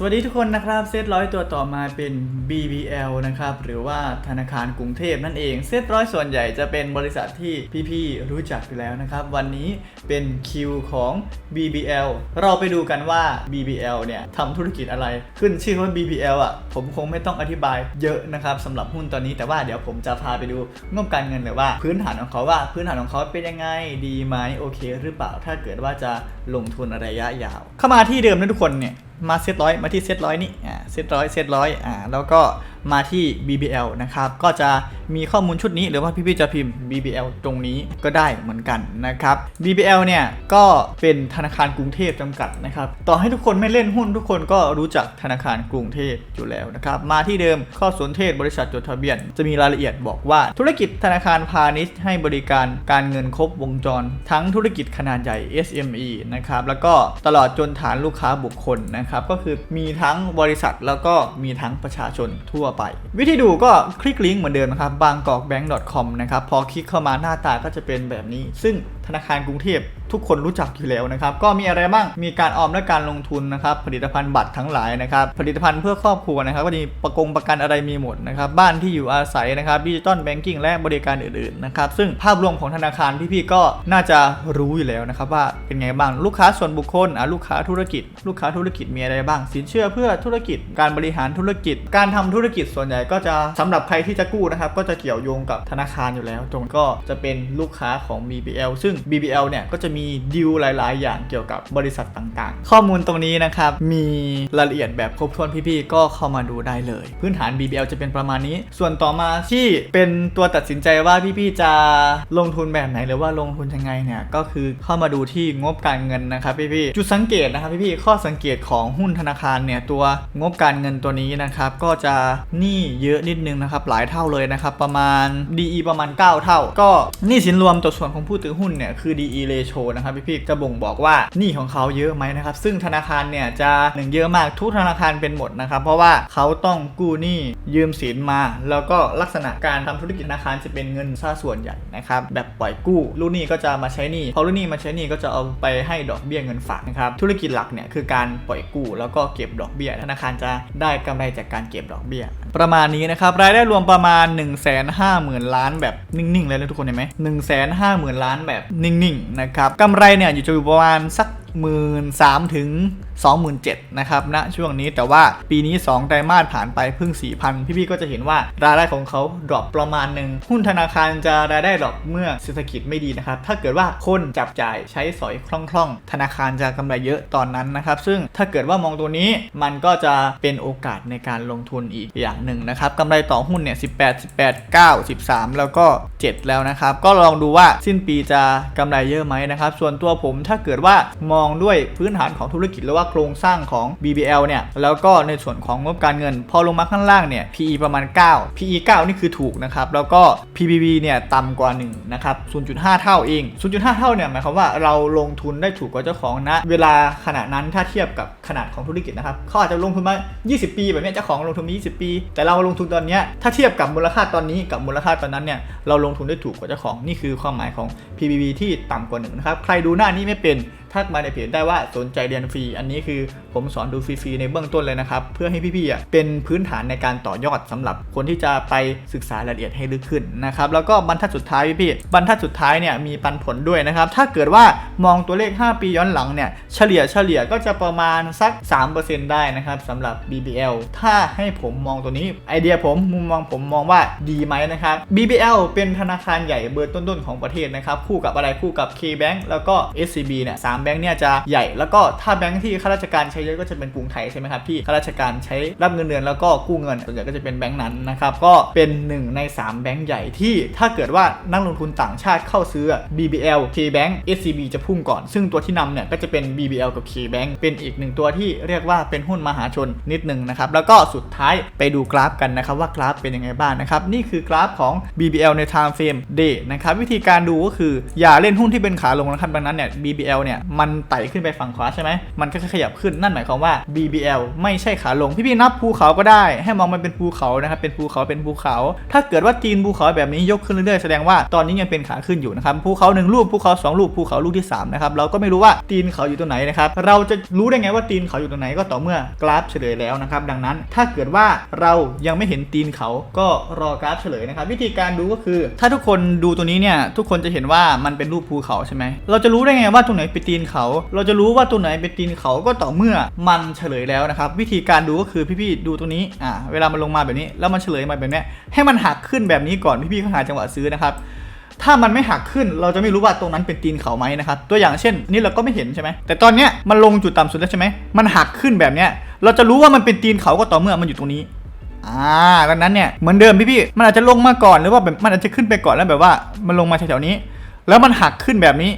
สวัสดีทุกคนนะครับ เซตร้อยตัวต่อมาเป็น BBL นะครับ หรือว่าธนาคารกรุงเทพนั่นเอง เซตร้อยส่วนใหญ่จะเป็นบริษัทที่พี่ๆรู้จักอยู่แล้วนะครับ วันนี้เป็นคิวของ BBL เราไปดูกันว่า BBL เนี่ยทำธุรกิจอะไร ขึ้นชื่อว่า BBL อะ ผมคงไม่ต้องอธิบายเยอะนะครับสำหรับหุ้นตอนนี้ แต่ว่าเดี๋ยวผมจะพาไปดูงบการเงินหรือว่าพื้นฐานของเขาว่าพื้นฐานของเขาเป็นยังไงดีไหมโอเค หรือเปล่าถ้าเกิดว่าจะลงทุนระยะยาว เข้ามาที่เดิมนะทุกคนเนี่ย มาเซตร้อยมาที่เซตร้อยนี่อ่าเซตร้อยเซตร้อยอ่าแล้วก็ มาที่ BBL นะครับ ก็จะมีข้อมูลชุดนี้หรือว่าพี่ๆจะพิมพ์ BBL ตรงนี้ก็ได้เหมือนกันนะครับ BBL เนี่ยก็เป็นธนาคารกรุงเทพจำกัดนะครับ ต่อให้ทุกคนไม่เล่นหุ้นทุกคนก็รู้จักธนาคารกรุงเทพอยู่แล้วนะครับ มาที่เดิมข้อสนเทศบริษัทจดทะเบียน จะมีรายละเอียดบอกว่า ธุรกิจธนาคารพาณิชย์ให้บริการการเงินครบวงจร ทั้งธุรกิจขนาดใหญ่ SME นะครับแล้วก็ตลอดจนฐานลูกค้าบุคคลนะครับก็คือมีทั้งบริษัทแล้วก็มีทั้งประชาชนทั่วไป วิธีดูก็คลิกลิงก์เหมือนเดิมนะครับ bangkokbank.com นะครับพอคลิกเข้ามาหน้าตาก็จะเป็นแบบนี้ ซึ่ง ธนาคารกรุงเทพทุกคนรู้จักอยู่แล้วนะครับ ก็มีอะไรบ้าง มีการออมและการลงทุนนะครับ ผลิตภัณฑ์บัตรทั้งหลายนะครับ ผลิตภัณฑ์เพื่อครอบครัวนะครับ ก็มีประกงประกันอะไรมีหมดนะครับ บ้านที่อยู่อาศัยนะครับดิจิตอลแบงกิ้งและบริการอื่นๆนะครับ ซึ่งภาพรวมของธนาคารพี่ๆก็น่าจะรู้อยู่แล้วนะครับว่าเป็นไงบ้าง ลูกค้าส่วนบุคคลอะลูกค้าธุรกิจ ลูกค้าธุรกิจมีอะไรบ้าง สินเชื่อเพื่อธุรกิจ การบริหารธุรกิจ การทำธุรกิจส่วนใหญ่ก็จะสำหรับใครที่จะกู้นะครับ ก็จะเกี่ยวโยงกับธนาคารอยู่แล้ว ตรงก็จะเป็นลูกค้าของ BBL ซึ่ง BBL เนี่ยก็จะมีดีลหลาย ๆ อย่างเกี่ยวกับบริษัทต่างๆ ข้อมูลตรงนี้นะครับ มีรายละเอียดแบบครบถ้วนพี่ ๆ ก็เข้ามาดูได้เลย พื้นฐาน BBL จะเป็นประมาณนี้ ส่วนต่อมาที่เป็นตัวตัดสินใจว่าพี่ๆจะลงทุนแบบไหนหรือว่าลงทุนยังไงเนี่ยก็คือเข้ามาดูที่งบการเงินนะครับพี่ๆจุดสังเกตนะครับพี่ๆข้อสังเกตของหุ้นธนาคารเนี่ยตัวงบการเงินตัวนี้นะครับก็จะหนี้เยอะนิดนึงนะครับหลายเท่าเลยนะครับประมาณ DE ประมาณ 9 เท่า ก็หนี้สินรวมตัวส่วนของผู้ถือหุ้นเนี่ยคือ DE ratio นะครับพี่ๆจะบ่งบอกว่าหนี้ของเขาเยอะไหมนะครับ ซึ่งธนาคารเนี่ยจะหนึ่งเยอะมากทุกธนาคารเป็นหมดนะครับ เพราะว่าเขาต้องกู้หนี้ยืมสินมา แล้วก็ลักษณะการทำธุรกิจธนาคารจะเป็นเงินซะส่วนใหญ่นะครับแบบปล่อยกู้ลูกหนี้ก็จะมาใช้หนี้พอลูกหนี้มาใช้หนี้ก็จะเอาไปให้ดอกเบี้ยเงินฝากนะครับธุรกิจหลักเนี่ยคือการปล่อยกู้แล้วก็เก็บดอกเบี้ยธนาคารจะได้กำไรจากการเก็บดอกเบี้ย ประมาณนี้นะครับรายได้รวมประมาณ 1 5 0 0 0 0 ล้านแบบนิ่งๆเลยนะทุกคนเห็นไหม1 5 0 0 0 0ล้านแบบนิ่งๆนะครับกำไรเนี่ยอยู่จะอยู่ประมาณสักหมื่นสามถึง 27,000นะครับณช่วงนี้แต่ว่าปีนี้ 2 ไตรมาสผ่านไปเพิ่ง 4,000 พี่ๆก็จะเห็นว่ารายได้ของเขาดรอปประมาณหนึ่งหุ้นธนาคารจะรายได้ดรอปเมื่อเศรษฐกิจไม่ดีนะครับถ้าเกิดว่าคนจับจ่ายใช้สอยคล่องๆ ธนาคารจะกำไรเยอะตอนนั้นนะครับซึ่งถ้าเกิดว่ามองตัวนี้มันก็จะเป็นโอกาสในการลงทุนอีกอย่างหนึ่งนะครับกำไรต่อหุ้นเนี่ย18 18 9 13 แล้วก็ 7 แล้วนะครับ ก็ลองดูว่าสิ้นปีจะกำไรเยอะไหมนะครับ ส่วนตัวผมถ้าเกิดว่ามองด้วยพื้นฐานของธุรกิจหรือว่าโครงสร้างของ BBL เนี่ย แล้วก็ในส่วนของงบการเงิน พอลงมาข้างล่างเนี่ย PE ประมาณ 9 PE 9 นี่คือถูกนะครับ แล้วก็ PBV เนี่ยต่ำกว่า1นะครับ 0.5 เท่าเอง 0.5 เท่าเนี่ยหมายความว่าเราลงทุนได้ถูกกว่าเจ้าของนะ เวลาขณะนั้นถ้าเทียบกับขนาดของธุรกิจนะครับเขาอาจจะลงทุนมา 20 ปี แบบนี้เจ้าของลงทุนมา 20 ปี แต่เราลงทุนตอนนี้ถ้าเทียบกับมูลค่าตอนนี้กับมูลค่าตอนนั้นเนี่ยเราลงทุนได้ถูกกว่าเจ้าของนี่คือความหมายของ PBV ที่ต่ำกว่า1นะครับใครดูหน้านี้ไม่เป็นทักมาในเพจได้ว่าสนใจเรียนฟรี อันนี้คือผมสอนดูฟรีๆในเบื้องต้นเลยนะครับ เพื่อให้พี่ๆเป็นพื้นฐานในการต่อยอดสำหรับคนที่จะไปศึกษารายละเอียดให้ลึกขึ้นนะครับแล้วก็บรรทัดสุดท้ายพี่ๆบรรทัดสุดท้ายเนี่ยมีปันผลด้วยนะครับถ้าเกิดว่ามองตัวเลข 5 ปีย้อนหลังเนี่ยเฉลี่ยเฉลี่ยก็จะประมาณสัก 3%ได้นะครับสำหรับ BBL ถ้าให้ผมมองตัวนี้ไอเดียผมมุมมองผมมองว่าดีไหมนะครับ BBL เป็นธนาคารใหญ่เบอร์ต้นๆของประเทศนะครับคู่กับอะไรคู่กับ KBank แล้วก็ SCB เนี่ยสามแบงค์เนี่ยจะใหญ่ แล้วก็ถ้าแบงค์ที่ข้าราชการใช้เยอะก็จะเป็นกรุงไทยใช่ไหมครับที่ข้าราชการใช้รับเงินเดือนแล้วก็กู้เงินส่วนใหญ่ก็จะเป็นแบงค์นั้นนะครับก็เป็นหนึ่งใน 3 แบงค์ใหญ่ที่ถ้าเกิดว่านักลงทุนต่างชาติเข้าซื้อ BBL KBank SCB จะพุ่งก่อน ซึ่งตัวที่นำเนี่ยก็จะเป็น BBL กับ KBank เป็นอีกหนึ่งตัวที่เรียกว่าเป็นหุ้นมหาชนนิดหนึ่งนะครับแล้วก็สุดท้ายไปดูกราฟกันนะครับว่ากราฟเป็นยังไงบ้างนะครับนี่คือกราฟของ BBL ใน time frame day นะครับวิธีการดูก็คืออย่าเล่นหุ้นที่เป็นขาลงนะครับดังนั้นเนี่ย BBL เนี่ยมันไต่ขึ้นไปฝั่งขวาใช่ไหมมันก็ขยับขึ้นนั่นหมายความว่า BBL ไม่ใช่ขาลงพี่ๆนับภูเขาก็ได้ ให้มองมันเป็นภูเขานะครับเป็นภูเขาเป็นภูเขา ถ้าเกิดว่าตีนภูเขาแบบนี้ยกขึ้นเรื่อยๆแสดงว่าตอนนี้ยังเป็นขาขึ้นอยู่นะครับภูเขาหนึ่งลูกภูเขาสองลูกภูเขาลูกที่สามนะครับเราก็ไม่รู้ว่าตีนเขาอยู่ตรงไหนนะครับเราจะรู้ได้ไงว่าตีนเขาอยู่ตรงไหนก็ต่อเมื่อกราฟเฉลยแล้วนะครับดังนั้นถ้าเกิดว่าเรายังไม่เห็นตีนเขาก็รอกราฟเฉลยนะครับวิธีการดูก็คือ ถ้าทุกคนดูตัวนี้เนี่ยทุกคนจะเห็นว่ามันเป็นรูปภูเขาใช่ไหมเราจะรู้ได้ไงว่าตรงไหนเป็นตีนเขา เราจะรู้ว่าตรงไหนเป็นตีนเขาก็ต่อเมื่อมันเฉลยแล้วนะครับ วิธีการดูก็คือพี่ๆดูตรงนี้อ่าเวลามันลงมาแบบนี้ แล้วมันเฉลยมาแบบนี้ให้มันหักขึ้นแบบนี้ก่อนพี่ๆก็หาจังหวะซื้อนะครับถ้ามันไม่หักขึ้นเราจะไม่รู้ว่าตรงนั้นเป็นตีนเขาไหมนะครับ ตัวอย่างเช่น นี่เราก็ไม่เห็นใช่ไหมแต่ตอนเนี้ยมันลงจุดต่ำสุดแล้วใช่ไหมมันหักขึ้นแบบเนี้ยเราจะรู้ว่ามันเป็นตีนเขาก็ต่อเมื่อมันอยู่ตรงนี้อ่าดังนั้นเนี่ยเหมือนเดิมพี่ๆมันอาจจะลงมาก่อนหรือว่าแบบมันอาจจะขึ้นไปก่อนแล้วแบบว่ามันลงมาแถวๆนี้ แล้วมันหักขึ้นแบบนี้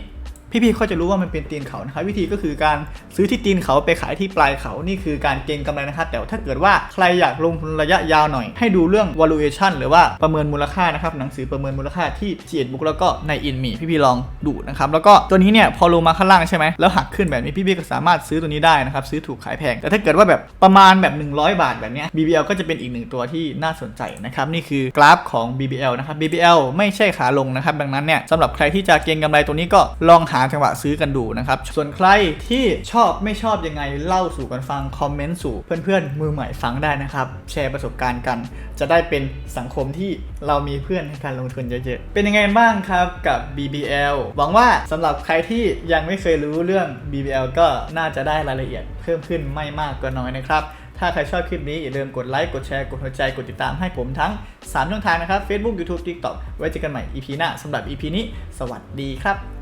พี่ๆเขาจะรู้ว่ามันเป็นตีนเขานะครับวิธีก็คือการซื้อที่ตีนเขาไปขายที่ปลายเขานี่คือการเก็งกำไรนะครับแต่ถ้าเกิดว่าใครอยากลงทุนระยะยาวหน่อย ให้ดูเรื่อง valuation หรือว่าประเมินมูลค่านะครับหนังสือประเมินมูลค่าที่ g 1 book แล้วก็ใน in มีพี่ๆลองดูนะครับแล้วก็ตัวนี้เนี่ยพอลงมาข้างล่างใช่ไหมแล้วหักขึ้นแบบนี้พี่ๆก็สามารถซื้อตัวนี้ได้นะครับซื้อถูกขายแพง แต่ถ้าเกิดว่าแบบประมาณแบบ 100 บาทแบบเนี้ย BBL ก็จะเป็นอีกหนึ่งตัวที่น่าสนใจนะครับนี่คือกราฟของ BBL นะครับ BBL ไม่ใช่ขาลงนะครับดังนั้นเนี่ยสำหรับใครที่จะเก็งกำไรตัวนี้ก็ลองหาจังหวะซื้อกันดูนะครับ ส่วนใครที่ชอบไม่ชอบยังไงเล่าสู่กันฟังคอมเมนต์สู่เพื่อนๆมือใหม่ฟังได้นะครับ แชร์ประสบการณ์กัน จะได้เป็นสังคมที่เรามีเพื่อนในการลงทุนเยอะๆ เป็นยังไงบ้างครับกับ BBL หวังว่าสำหรับใครที่ยังไม่เคยรู้เรื่อง BBL ก็น่าจะได้รายละเอียดเพิ่มขึ้นไม่มากก็น้อยนะครับถ้าใครชอบคลิปนี้ อย่าลืมกดไลค์ กดแชร์ กดหัวใจ กดติดตามให้ผมทั้ง 3 ช่องทางนะครับ Facebook YouTube TikTok ไว้เจอกันใหม่ EP หน้าสำหรับ EP นี้ สวัสดีครับ